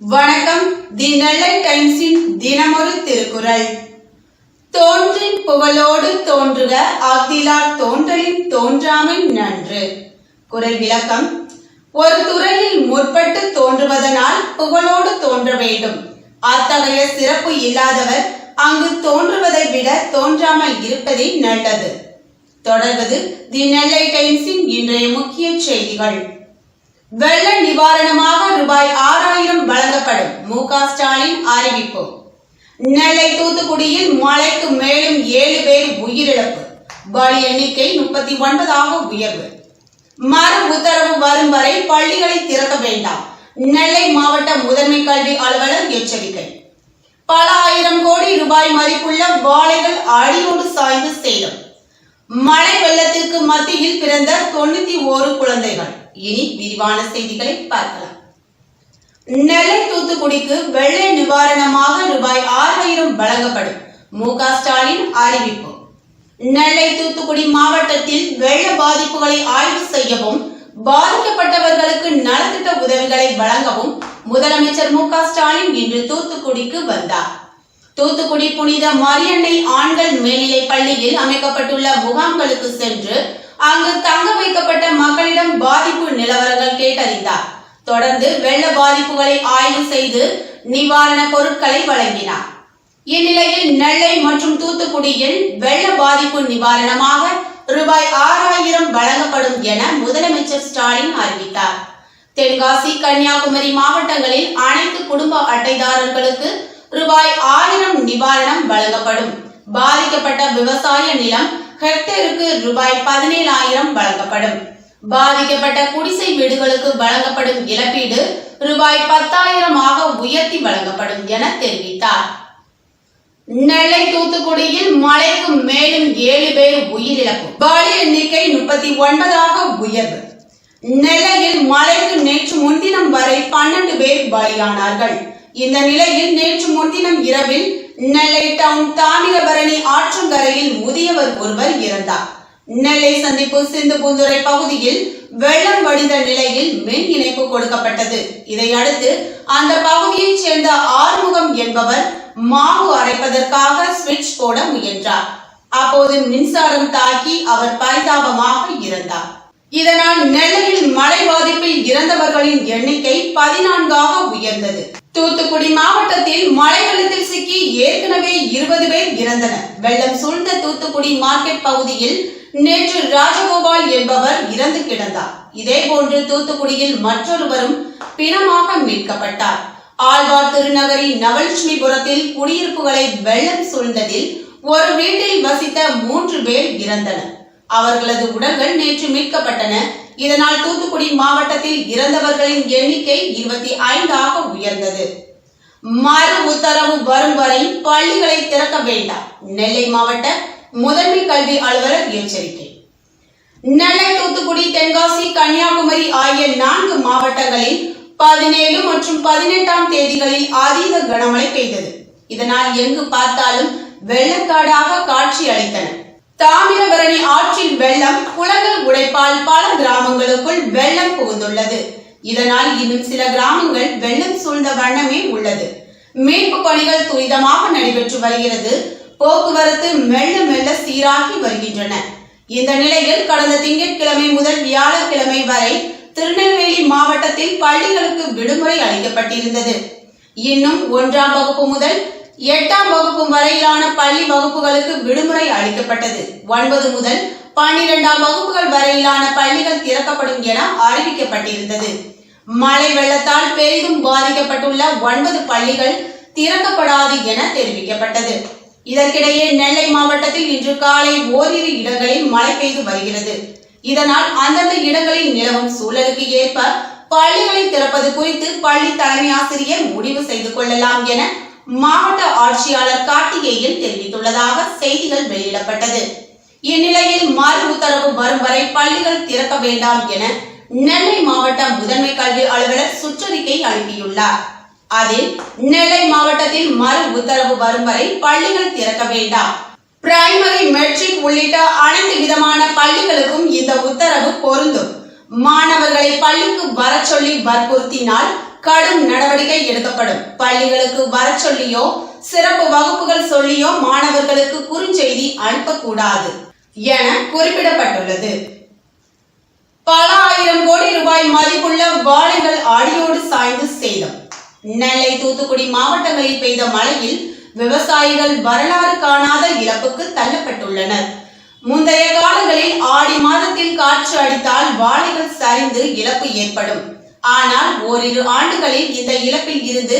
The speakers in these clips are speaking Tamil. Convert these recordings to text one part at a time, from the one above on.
வணக்கம். தி நெல்லை டைம்ஸின் தினமொரு திருக்குறள். தோன்றின் புகழோடு தோன்றுக ஆத்திலார் தோன்றலின் தோன்றாமை நன்று. குரல் விளக்கம். ஒரு துறையில் முற்பட்டு தோன்றுவதனால் புகழோடு தோன்ற வேண்டும். அத்தகைய சிறப்பு இல்லாதவர் அங்கு தோன்றுவதை விட தோன்றாமல் இருப்பதே நல்லது. தொடர்வது தி நெல்லை டைம்ஸின் இன்றைய முக்கிய செய்திகள். வெள்ள நிவாரணமாக ரூபாய் ஆறாயிரம் வழங்கப்படும். மு க ஸ்டாலின் அறிவிப்பு. நெல்லை தூத்துக்குடியில் மழைக்கு மேலும் ஏழு பேர் உயிரிழப்பு. பலி எண்ணிக்கை முப்பத்தி ஒன்பதாக உயர்வு. மறு உத்தரவு வரும் வரை பள்ளிகளை திறக்க வேண்டாம். நெல்லை மாவட்ட முதன்மை கல்வி அலுவலர் எச்சரிக்கை. பல ஆயிரம் கோடி ரூபாய் மதிப்புள்ள வாழைகள் அடியோடு சாய்ந்து சேதம். மழை வெள்ளத்திற்கு மத்தியில் பிறந்த தொண்ணூத்தி ஓரு குழந்தைகள். இனி விரிவான செய்திகளை பார்க்கலாம். நெல்லை தூத்துக்குடிக்கு வெள்ள நிவாரணமாக ரூபாய் ஆறாயிரம் வழங்கப்படும். மு க ஸ்டாலின் அறிவிப்பு. நெல்லை தூத்துக்குடி மாவட்டத்தில் வெள்ள பாதிப்புகளை ஆய்வு செய்யவும் பாதிக்கப்பட்டவர்களுக்கு நலத்திட்ட உதவிகளை வழங்கவும் முதலமைச்சர் மு ஸ்டாலின் இன்று தூத்துக்குடிக்கு வந்தார். தூத்துக்குடி புனித மரியன்னை ஆண்கள் மேல்நிலைப் பள்ளியில் அமைக்கப்பட்டுள்ள முகாம்களுக்கு சென்று அங்கு தங்க வைக்கப்பட்ட மக்களிடம் பாதிப்பு நிலவரங்கள் கேட்டறிந்தார். தொடர்ந்து வெள்ள பாதிப்புகளை ஆய்வு செய்து நிவாரண பொருட்களை வழங்கினார். இந்நிலையில் நெல்லை மற்றும் தூத்துக்குடியில் வெள்ள பாதிப்பு நிவாரணமாக ரூபாய் ஆறாயிரம் வழங்கப்படும் என முதலமைச்சர் ஸ்டாலின் அறிவித்தார். தென்காசி கன்னியாகுமரி மாவட்டங்களில் அனைத்து குடும்ப அட்டைதாரர்களுக்கு ரூபாய் ஆயிரம் நிவாரணம் வழங்கப்படும். பாதிக்கப்பட்ட விவசாய நிலம் ஹெக்டேருக்கு ரூபாய் பதினேழாயிரம் வழங்கப்படும். பாதிக்கப்பட்ட குடிசை வீடுகளுக்கு வழங்கப்படும் இழப்பீடு ரூபாய் பத்தாயிரமாக உயர்த்தி வழங்கப்படும் என தெரிவித்தார். நெல்லை தூத்துக்குடியில் மழைக்கு மேலும் ஏழு பேர் உயிரிழப்பு. பலி எண்ணிக்கை முப்பத்தி ஒன்பதாக உயர்வு. நெல்லையில் மழைக்கு நேற்று முன்தினம் வரை பன்னெண்டு பேர் பலியானார்கள். இந்த நிலையில் நேற்று முன்தினம் இரவில் நெல்லை டவுன் தாமிரபரணி ஆற்றங்கரையில் முதியவர் ஒருவர் இறந்தார். நெல்லை சந்திப்பு சிந்து சிந்துபூந்துறை பகுதியில் வெள்ளம் வடிந்த நிலையில் மின் இணைப்பு கொடுக்கப்பட்டது. இதையடுத்து அந்த பகுதியைச் சேர்ந்த ஆறுமுகம் என்பவர் மாவு அரைப்பதற்காக சுவிட்ச் போட முயன்றார். அப்போது மின்சாரம் தாக்கி அவர் பரிதாபமாக இறந்தார். இதனால் நெல்லையில் மழை பாதிப்பில் இறந்தவர்களின் எண்ணிக்கை பதினான்காக உயர்ந்தது. தூத்துக்குடி மாவட்டத்தில் மழை வெள்ளத்தில் சிக்கி ஏற்கனவே இருபது பேர் இறந்தனர். வெள்ளம் சூழ்ந்த தூத்துக்குடி மார்க்கெட் பகுதியில் நேற்று ராஜகோபால் என்பவர் இறந்து கிடந்தார். இதேபோன்று தூத்துக்குடியில் மற்றொருவரும் பிணமாக மீட்கப்பட்டார். ஆழ்வார் திருநகரி நவலட்சுமிபுரத்தில் குடியிருப்புகளை வெள்ளம் சூழ்ந்ததில் ஒரு வீட்டில் வசித்த மூன்று பேர் இறந்தனர். அவர்களது உடல்கள் நேற்று மீட்கப்பட்டன. இதனால் தூத்துக்குடி மாவட்டத்தில் இறந்தவர்களின் எண்ணிக்கை இருபத்தி ஐந்தாக உயர்ந்தது. மறு உத்தரவு வரும் வரை பள்ளிகளை திறக்க வேண்டாம். நெல்லை மாவட்ட முதன்மை கல்வி அலுவலர் எச்சரிக்கை. நெல்லை தூத்துக்குடி தென்காசி கன்னியாகுமரி ஆகிய நான்கு மாவட்டங்களில் பதினேழு மற்றும் பதினெட்டாம் தேதிகளில் அதீத கனமழை பெய்தது. இதனால் எங்கு பார்த்தாலும் வெள்ளக்காடாக காட்சி அளித்தன. தாமிரபரணி ஆற்றின் வெள்ளம் குளங்கள் உடைப்பால் பல கிராமங்களுக்குள் வெள்ளம் புகுந்துள்ளது. இதனால் இன்னும் சில கிராமங்கள் வெள்ளம் சூழ்ந்த வண்ணமே உள்ளது. மீட்பு பணிகள் துரிதமாக நடைபெற்று வருகிறது. போக்குவரத்து மெல்ல மெல்ல சீராகி வருகின்றன. இந்த நிலையில் கடந்த திங்கட்கிழமை முதல் வியாழக்கிழமை வரை திருநெல்வேலி மாவட்டத்தில் பள்ளிகளுக்கு விடுமுறை அளிக்கப்பட்டிருந்தது. இன்னும் ஒன்றாம் வகுப்பு முதல் எட்டாம் வகுப்பு வரையிலான பள்ளி வகுப்புகளுக்கு விடுமுறை அளிக்கப்பட்டது. ஒன்பது முதல் பன்னிரெண்டாம் வகுப்புகள் வரையிலான பள்ளிகள் திறக்கப்படும் என அறிவிக்கப்பட்டிருந்தது. மழை வெள்ளத்தால் பெரிதும் பாதிக்கப்பட்டுள்ள ஒன்பது பள்ளிகள் திறக்கப்படாது என தெரிவிக்கப்பட்டது. இதற்கிடையே நெல்லை மாவட்டத்தில் இன்று காலை ஓரிரு இடங்களில் மழை பெய்து வருகிறது. இதனால் அந்தந்த இடங்களில் நிலவும் சூழலுக்கு ஏற்ப பள்ளிகளை திறப்பது குறித்து பள்ளி தலைமை ஆசிரியர் முடிவு செய்து கொள்ளலாம் என மாவட்ட ஆட்சியாளர் கார்த்திகேயன் தெரிவித்துள்ளதாக செய்திகள் வெளியிடப்பட்டது. இந்நிலையில் மாறு உத்தரவு வரும் வரை பள்ளிகள் திறக்க வேண்டாம் என நெல்லை மாவட்ட முதன்மை கல்வி அலுவலர் சுற்றறிக்கை அனுப்பியுள்ளார். அதில் நெல்லை மாவட்டத்தில் மறு உத்தரவு வரும் வரை பள்ளிகள் திறக்க வேண்டாம். பிரைமரி மெட்ரிக் உள்ளிட்ட அனைத்து விதமான பள்ளிகளுக்கும் இந்த உத்தரவு பொருந்தும். மாணவர்களை பள்ளிக்கு வர சொல்லி வற்புறுத்தினால் கடும் நடவடிக்கை எடுக்கப்படும். பள்ளிகளுக்கு வர சொல்லியோ சிறப்பு வகுப்புகள் சொல்லியோ மாணவர்களுக்கு குறுஞ்செய்தி அனுப்பக்கூடாது என குறிப்பிடப்பட்டுள்ளது. பல ஆயிரம் கோடி ரூபாய் மதிப்புள்ள வாழைகள் ஆடியோடு சாய்ந்து சேதம். நெல்லை தூத்துக்குடி மாவட்டங்களில் பெய்த மழையில் விவசாயிகள் வரலாறு காணாத இழப்புக்கு தள்ளப்பட்டுள்ளனர். முந்தைய காலங்களில் ஆடி மாதத்தில் காற்று அடித்தால் வாழைகள் சரிந்து இழப்பு ஏற்படும். ஆனால் ஓரிரு ஆண்டுகளில் இந்த இழப்பில் இருந்து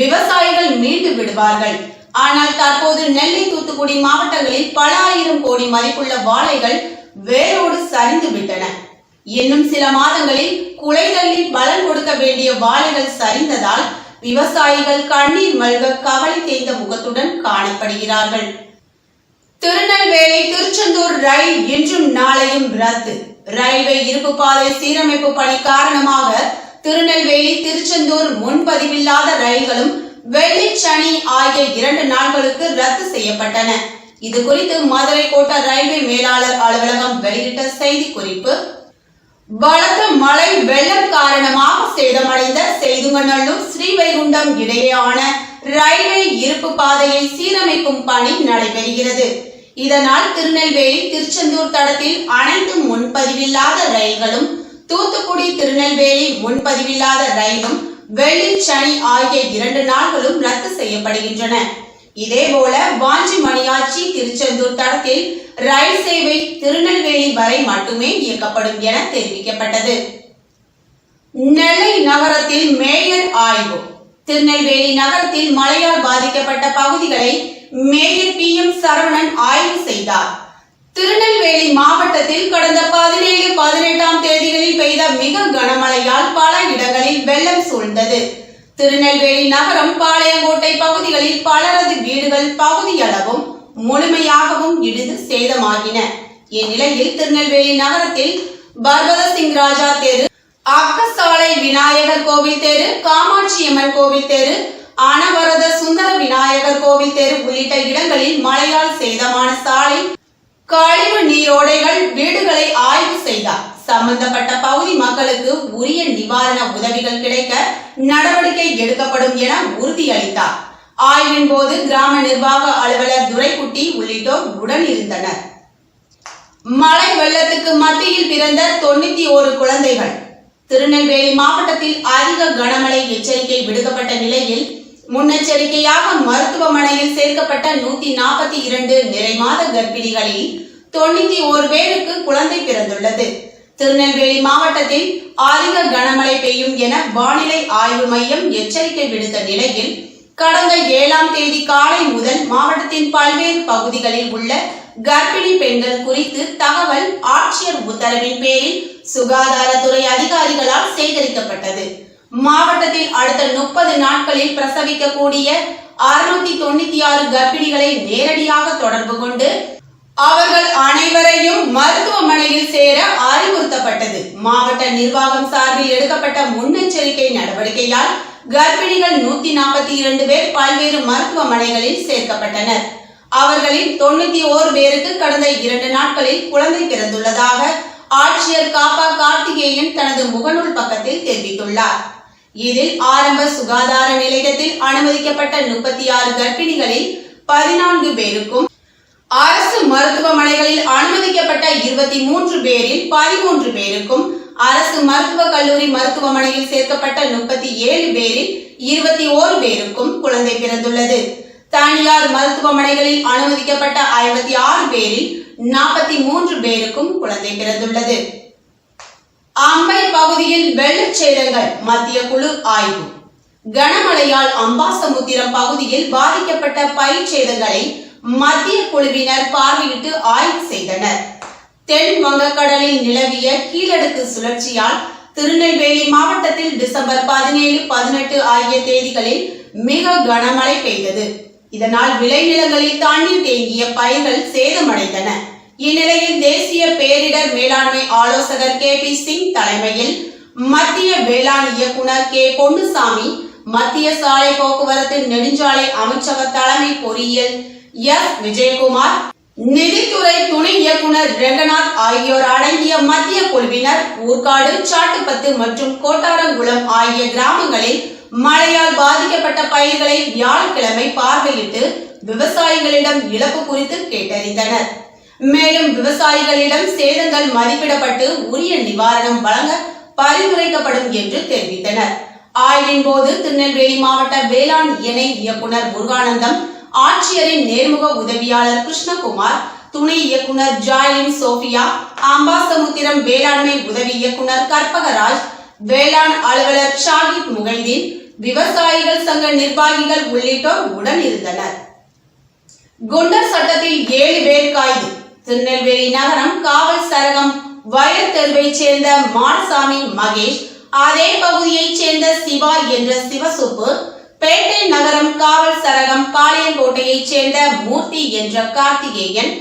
விவசாயிகள் மீண்டு விடுவார்கள். ஆனால் தற்போது நெல்லை தூத்துக்குடி மாவட்டங்களில் பல ஆயிரம் கோடி மதிப்புள்ள வாழைகள் வேரோடு சரிந்து விட்டன. இன்னும் சில மாதங்களில் குலைகளில் பலன் கொடுக்க வேண்டிய வாழைகள் சரிந்ததால் விவசாயிகள் கண்ணீர் மல்க கவலை தேய்ந்த முகத்துடன் காணப்படுகிறார்கள். திருநெல்வேலி திருச்செந்தூர் ரயில் இன்றும் நாளையும் ரத்து. ரயில்வே இருப்பு பாதை சீரமைப்பு பணி காரணமாக திருநெல்வேலி திருச்செந்தூர் முன்பதிவில்லாத ரயில்களும் வெள்ளி சனி ஆகிய இரண்டு நாட்களுக்கு ரத்து செய்யப்பட்டன. இது குறித்து மதுரை கோட்ட ரயில்வே மேலாளர் அலுவலகம் வெளியிட்ட செய்தி குறிப்பு பலத்த மழை வெள்ளம் காரணமாக சேதமடைந்த செய்துங்கநல்லூர் ஸ்ரீவைகுண்டம் இடையேயான ரயில்வே இருப்பு பாதையை சீரமைக்கும் பணி நடைபெறுகிறது. இதனால் திருநெல்வேலி திருச்செந்தூர் தடத்தில் அனைத்து முன்பதிவில்லாத ரயில்களும் தூத்துக்குடி திருநெல்வேலி முன்பதிவில்லாத ரயிலும் வெள்ளி சனி ஆகிய இரண்டு நாட்களும் ரத்து செய்யப்படுகின்றன. இதேபோல வாஞ்சி மணியாச்சி திருச்செந்தூர் தடத்தில் ரயில் சேவை திருநெல்வேலி வரை மட்டுமே இயக்கப்படும் என தெரிவிக்கப்பட்டது. நெல்லை நகரத்தில் மேயர் ஆய்வு. திருநெல்வேலி நகரத்தில் மழையால் பாதிக்கப்பட்ட பகுதிகளை மேயர் பி எம் சரவணன் ஆய்வு செய்தார். திருநெல்வேலி மாவட்டத்தில் கடந்த பதினேழு பதினெட்டாம் தேதிகளில் பெய்த மிக கனமழையால் பல இடங்களில் வெள்ளம் சூழ்ந்தது. திருநெல்வேலி நகரம் பாளையங்கோட்டை பகுதிகளில் பலரது வீடுகள் பகுதியளவும் முழுமையாகவும் இடிந்து சேதமாகின. இந்நிலையில் திருநெல்வேலி நகரத்தில் பர்வத சிங் ராஜா தெரு அக்கசாலை விநாயகர் கோவில் தெரு காமாட்சியம்மன் கோவில் தெரு அனவரத சுந்தர விநாயகர் கோவில் தெரு உள்ளிட்ட இடங்களில் மழையால் சேதமான சாலை கழிவு நீரோடைகள் வீடுகளை ஆய்வு செய்தார். சம்பந்தப்பட்ட பகுதி மக்களுக்கு உரிய நிவாரண உதவிகள் கிடைக்க நடவடிக்கை எடுக்கப்படும் என உறுதியளித்தார். ஆய்வின் போது கிராம நிர்வாக அலுவலர் துரைக்குட்டி உள்ளிட்டோர் உடன் இருந்தனர். மழை வெள்ளத்துக்கு மத்தியில் பிறந்த தொண்ணூத்தி ஒரு குழந்தைகள். திருநெல்வேலி மாவட்டத்தில் அதிக கனமழை எச்சரிக்கை விடுக்கப்பட்ட நிலையில் முன்னெச்சரிக்கையாக மருத்துவமனையில் சேர்க்கப்பட்ட நூத்தி நாற்பத்தி இரண்டு நிறைமாத கர்ப்பிணிகளில் தொண்ணூத்தி ஒரு பேருக்கு குழந்தை பிறந்துள்ளது. திருநெல்வேலி மாவட்டத்தில் அதிக கனமழை பெய்யும் என வானிலை ஆய்வு மையம் எச்சரிக்கை விடுத்த நிலையில் கடந்த ஏழாம் தேதி காலை முதல் மாவட்டத்தின் பல்வேறு பகுதிகளில் உள்ள கர்ப்பிணி பெண்கள் குறித்து தகவல் ஆட்சியர் உத்தரவின் பேரில் சுகாதாரத்துறை அதிகாரிகளால் சேகரிக்கப்பட்டது. மாவட்டத்தில் அடுத்த முப்பது நாட்களில் பிரசவிக்கக்கூடிய அறுநூத்தி தொண்ணூத்தி ஆறு கர்ப்பிணிகளை நேரடியாக தொடர்பு கொண்டு அவர்கள் அனைவரையும் மருத்துவமனையில் சேர அறிவுறுத்தப்பட்டது. மாவட்ட நிர்வாகம் சார்பில் எடுக்கப்பட்ட முன்னெச்சரிக்கை நடவடிக்கையால் கர்ப்பிணிகள் நூத்தி நாற்பத்தி இரண்டு பேர் பல்வேறு மருத்துவமனைகளில் சேர்க்கப்பட்டனர். அவர்களில் தொண்ணூத்தி ஓரு பேருக்கு கடந்த இரண்டு நாட்களில் குழந்தை பிறந்துள்ளதாக ஆட்சியர் காப்பா கார்த்திகேயன் தனது முகநூல் பக்கத்தில் தெரிவித்துள்ளார். இதில் ஆரம்ப சுகாதார நிலையத்தில் அனுமதிக்கப்பட்ட முப்பத்தி ஆறு கர்ப்பிணிகளில் பதினான்கு பேருக்கும் அரசு மருத்துவமனைகளில் அனுமதிக்கப்பட்ட இருபத்தி மூன்று பேரில் பதிமூன்று பேருக்கும் அரசு மருத்துவக் கல்லூரி மருத்துவமனையில் சேர்க்கப்பட்ட முப்பத்தி ஏழு பேரில் இருபத்தி ஓரு பேருக்கும் குழந்தை பிறந்துள்ளது. தனியார் மருத்துவமனைகளில் அனுமதிக்கப்பட்ட ஐம்பத்தி ஆறு பேரில் நாற்பத்தி மூன்று பேருக்கும் குழந்தை பிறந்துள்ளது. அம்பை பகுதியில் வெள்ளச்சேதங்கள் மத்திய குழு ஆய்வு. கனமழையால் அம்பாசமுத்திரம் பகுதியில் பாதிக்கப்பட்ட பயிர் சேதங்களை மத்திய குழுவினர் பார்வையிட்டு ஆய்வு செய்தனர். தென் வங்கக்கடலில் நிலவிய கீழடுக்கு சுழற்சியால் திருநெல்வேலி மாவட்டத்தில் டிசம்பர் பதினேழு பதினெட்டு ஆகிய தேதிகளில் மிக கனமழை பெய்தது. இதனால் விளைநிலங்களில் தண்ணீர் தேங்கிய பயிர்கள் சேதமடைந்தன. இந்நிலையில் தேசிய பேரிடர் மேலாண்மை ஆலோசகர் கே பி சிங் தலைமையில் மத்திய வேளாண் இயக்குனர் கே பொன்னுசாமி மத்திய சாலை போக்குவரத்து நெடுஞ்சாலை அமைச்சக தலைமை பொறியியல் எஸ். விஜயகுமார் நிதித்துறை துணை இயக்குனர் ரெங்கநாத் ஆகியோர் அடங்கிய மத்திய குழுவினர் ஊர்காடு சாட்டுப்பத்து மற்றும் கோட்டாரங்குளம் ஆகிய கிராமங்களில் மழையால் பாதிக்கப்பட்ட பயிர்களை வியாழக்கிழமை பார்வையிட்டு விவசாயிகளிடம் இழப்பு குறித்து கேட்டறிந்தனர். மேலும் விவசாயிகளிடம் சேதங்கள் மதிப்பிடப்பட்டு உரிய நிவாரணம் வழங்க பரிந்துரைக்கப்படும் என்று தெரிவித்தனர். ஆய்வின் போது திருநெல்வேலி மாவட்ட வேளாண் இணை இயக்குனர் முருகானந்தம் ஆட்சியரின் நேர்முக உதவியாளர் கிருஷ்ணகுமார் துணை இயக்குனர் ஜாயின் சோபியா அம்பாசமுத்திரம் வேளாண்மை உதவி இயக்குனர் கற்பகராஜ் வேளாண் அலுவலர் ஷாகித் முகைதீன் விவசாயிகள் சங்க நிர்வாகிகள் உள்ளிட்டோர் உடன் இருந்தனர். குண்டர் சட்டத்தில் ஏழு பேர் கைது திருநெல்வேலி நகரம் காவல் சரகம் வயல் தெருவைச் சேர்ந்த மாடசாமி மகேஷ் அதே பகுதியைச் சேர்ந்த சிவா என்ற சிவசுப்பு பேட்டை நகரம் காவல் சரகம் பாளையங்கோட்டையைச் சேர்ந்த மூர்த்தி என்ற கார்த்திகேயன்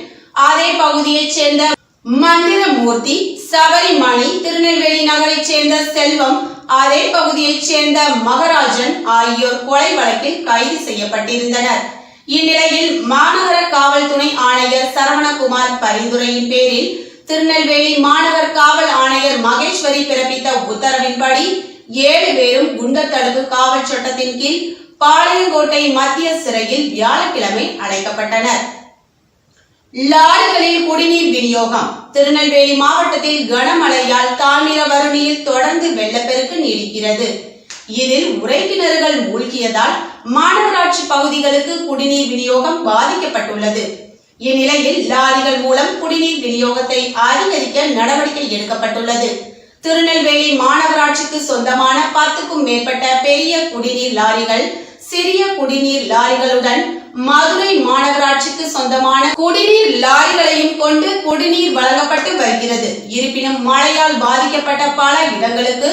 அதே பகுதியைச் சேர்ந்த மந்திரமூர்த்தி சபரிமணி திருநெல்வேலி நகரைச் சேர்ந்த செல்வம் அதே பகுதியைச் சேர்ந்த மகராஜன் ஆகியோர் கொலை வழக்கில் கைது செய்யப்பட்டிருந்தனர். இந்நிலையில் மாநகர காவல் துணை ஆணையர் சரவணகுமார் பரிந்துரையின் பேரில் திருநெல்வேலி மாநகர் காவல் ஆணையர் மகேஸ்வரி பிறப்பித்த உத்தரவின்படி ஏழு பேரும் குண்டர் தடுப்பு காவல் சட்டத்தின் கீழ் பாளையங்கோட்டை மத்திய சிறையில் வியாழக்கிழமை அடைக்கப்பட்டனர். லாரிகளில் குடிநீர் விநியோகம். திருநெல்வேலி மாவட்டத்தில் கனமழையால் தாமிரபரணியில் தொடர்ந்து வெள்ளப்பெருக்கு நீடிக்கிறது. இதில் உறைக்கிணறுகள் மூழ்கியதால் மாநகராட்சி பகுதிகளுக்கு குடிநீர் விநியோகம் பாதிக்கப்பட்டுள்ளது. இந்நிலையில் லாரிகள் மூலம் குடிநீர் விநியோகத்தை அதிகரிக்க நடவடிக்கை எடுக்கப்பட்டுள்ளது. திருநெல்வேலி மாநகராட்சிக்கு சொந்தமான பத்துக்கும் மேற்பட்ட பெரிய குடிநீர் லாரிகள் சிறிய குடிநீர் லாரிகளுடன் மதுரை மாநகராட்சிக்கு சொந்தமான குடிநீர் லாரிகளையும் கொண்டு குடிநீர் வழங்கப்பட்டு வருகிறது. இருப்பினும் மழையால் பாதிக்கப்பட்ட பல இடங்களுக்கு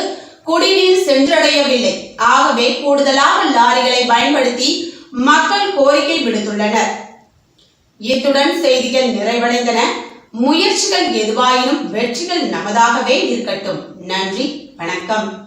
குடிநீர் சென்றடையவில்லை. ஆகவே கூடுதலாக லாரிகளை பயன்படுத்தி மக்கள் கோரிக்கை விடுத்துள்ளனர். இத்துடன் செய்திகள் நிறைவடைந்தன. முயற்சிகள் எதுவாயினும் வெற்றிகள் நமதாகவே இருக்கட்டும். நன்றி வணக்கம்.